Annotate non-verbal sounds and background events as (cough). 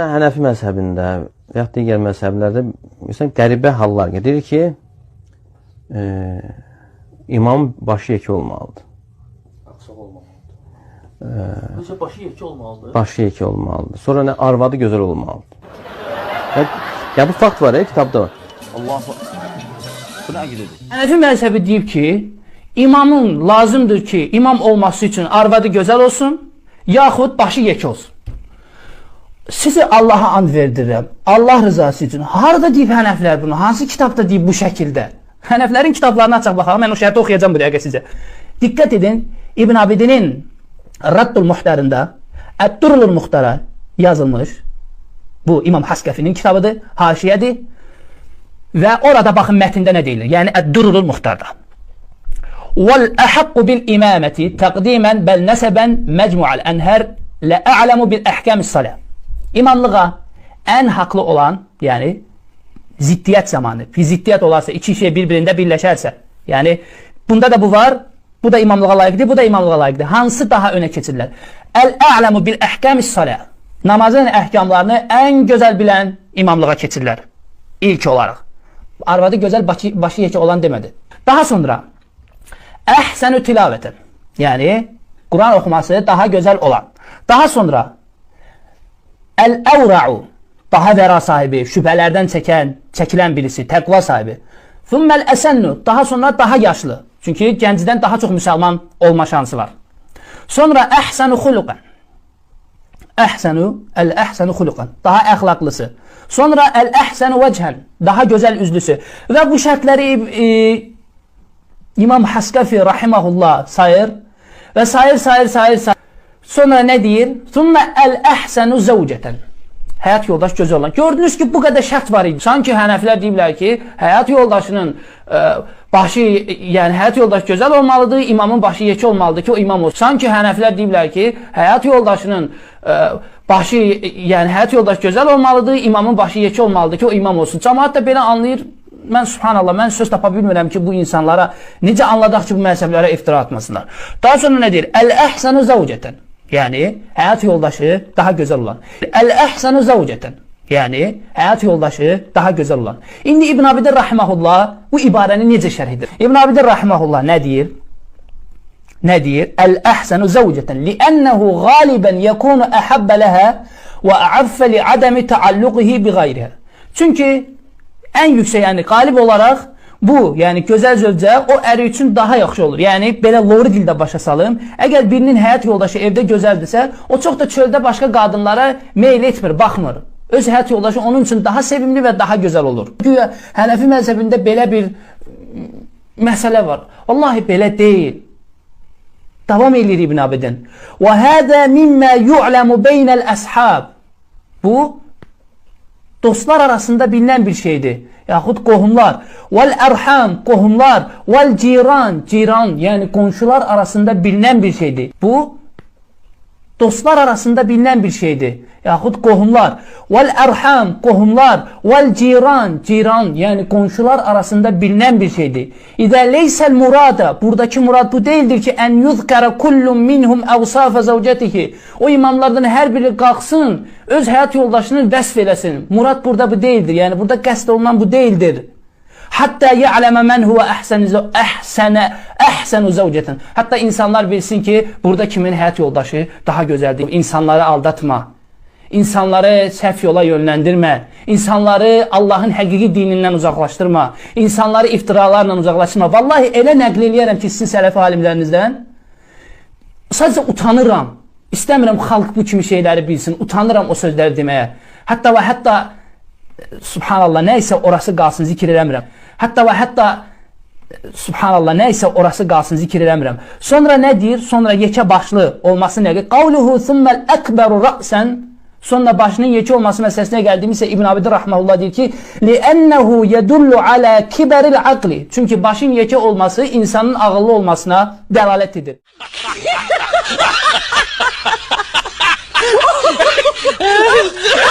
Hənəfi məzhəbində və ya digər məzhəblərdə məsələn qəribə hallar gedir ki, e, imam başı yekə olmalıdır. Aksaq olmamalıdır. Mesela başı yekə olmalıdır. Başı yekə olmalıdır. Sonra nə arvadı gözəl olmalıdır. Ya, ya bu fakt var ya kitabda var. Allah Bu nə əqidədir? Hənəfi məzhəbi deyib ki, imamın lazımdır ki, imam olması üçün arvadı gözəl olsun, yaxud başı yekə olsun. Sizi Allaha and verdirirəm. Allah rızası üçün. Harada deyib Hənəflər bunu? Hansı kitabda deyib bu şəkildə? Hənəflərin kitablarını açaq baxalım. Mən o şərtdə oxuyacağam bu dəqiqə sizə. Diqqət edin. İbn Abidinin Raddul Muhtarında Ət-Durulul Muhtara yazılmış. Bu İmam Haskəfinin kitabıdır, haşiyədir. Və orada baxın mətndə nə deyilir? Yəni Ət-Durulul Muhtarda. Wal ahqqu bil imamati taqdiman bel nasaban mecmu'al enher la İmamlığa en haklı olan yani ziddiyet zamanı, bir ziddiyet olarsa, iki şey birbirinde birleşerse. Yani bunda da bu var, bu da imamlığa layıqdır, bu da imamlığa layıqdır. Hansı daha öne keçirlər? El-a'lamu bil ahkamis salah. Namazın əhkamlarını en güzel bilen imamlığa keçirlər. İlk olarak. Arvadı güzel başı, başı yekə olan demedi. Daha sonra Ehsenü tilaveten. Yani Kur'an okuması daha güzel olan. Daha sonra El-evra'u. Daha vera sahibi, şüphelerden çeken, çekilen birisi, tekva sahibi. Thummel esennu. Daha sonra daha yaşlı. Çünkü genciden daha çok Müslüman olma şansı var. Sonra ehsenu hulukan. Ehsenu, el ehsenu hulukan. Daha ahlaklısı. Sonra el ehsenu vechen. Daha güzel üzlüsü. Ve bu şartları e, İmam Haskafi rahimahullah sayır ve sayır sayır sayır sayır. Sonra ne deyir? Sonra el ehsenu zevceten. Həyat yoldaş gözəl olan. Gördünüz ki, bu qədər şərt var idi. Sanki Hənəflər deyiblər ki, həyat yoldaşının e, başı, yəni həyat yoldaşı gözəl olmalıdır, imamın başı yekə olmalıdır ki, o imam olsun. Sanki Hənəflər deyiblər ki, həyat yoldaşının e, başı, yəni həyat yoldaşı gözəl olmalıdır, imamın başı yekə olmalıdır ki, o imam olsun. Cəmaət də belə anlayır. Mən subhanallah, mən söz tapa bilmirəm ki, bu insanlara necə anladaq ki, bu məzhəblərə iftira atmasınlar. Daha sonra nə deyir? Əl-əhsənu zəvcətən. Yani hayat yoldaşı daha güzel olan. El-ehsenu zavceten. Yani hayat yoldaşı daha güzel olan. İndi İbn Abidin rahimehullah bu ibarəni necə şərh edir? İbn Abidin rahimehullah nə deyir? Nə deyir? El-ehsenu zavceten li'annahu galiban yakunu ahabba laha ve a'affa li'adami taalluqihi bi gayriha. Çünki ən yüksək, yəni qalib olaraq bu, yəni gözəl zövcə o əri üçün daha yaxşı olur. Yəni belə lori dildə başa salım. Əgər birinin həyat yoldaşı evdə gözəldirsə, o çox da çöldə başqa qadınlara meyl etmir, baxmır. Öz həyat yoldaşı onun üçün daha sevimli və daha gözəl olur. Güya Hənəfi məzhəbində belə bir məsələ var. Vallahi belə deyil. Davam edir İbn Abidin. Və hada mimma yu'lamu beynəl əshab. Bu dostlar arasında bilinen bir şeydi. Yahut kohumlar. Vel erham kohumlar. Vel ciran ciran yani komşular arasında bilinen bir şeydi. Bu dostlar arasında bilinen bir şeydi. Yahut kohumlar. Vel erham kohumlar. Vel ciran ciran yani komşular arasında bilinen bir şeydi. İza leysel murada buradaki murad bu değildir ki en yuzkara kullun minhum evsafe zavcetihi. O imamlardan her biri kalksın öz hayat yoldaşını vəsf eləsin. Murad burada bu değildir. Yani burada qəsd olunan bu değildir. Hatta ya'leme men huve ehsenu ehsene ehsenu zavceten. Hatta insanlar bilsin ki burada kimin hayat yoldaşı daha güzeldir. İnsanları aldatma. İnsanları səhv yola yönləndirmə. İnsanları Allahın həqiqi dinindən uzaqlaşdırma. İnsanları iftiralarla uzaqlaşdırma. Vallahi elə nəql eləyərəm ki, sizin sələfi alimlərinizdən sadəcə utanıram. İstəmirəm xalq bu kimi şeyləri bilsin. Utanıram o sözləri deməyə. Hətta və hətta subhanallah nəysə orası qalsın zikr eləmirəm. Hətta və hətta subhanallah nəysə orası qalsın zikr eləmirəm. Sonra nə deyir? Sonra yekə başlı olması nədir? Qavluhu thummel ekberu ra'sen Sonra başının yekə olması məsələsinə gəldiyimizsə İbn Abid rahmehullah deyir ki, "Li'ennehu yedullu ala kiberil akli." Çünki başın yekə olması insanın ağıllı olmasına dəlalət edir. (laughs)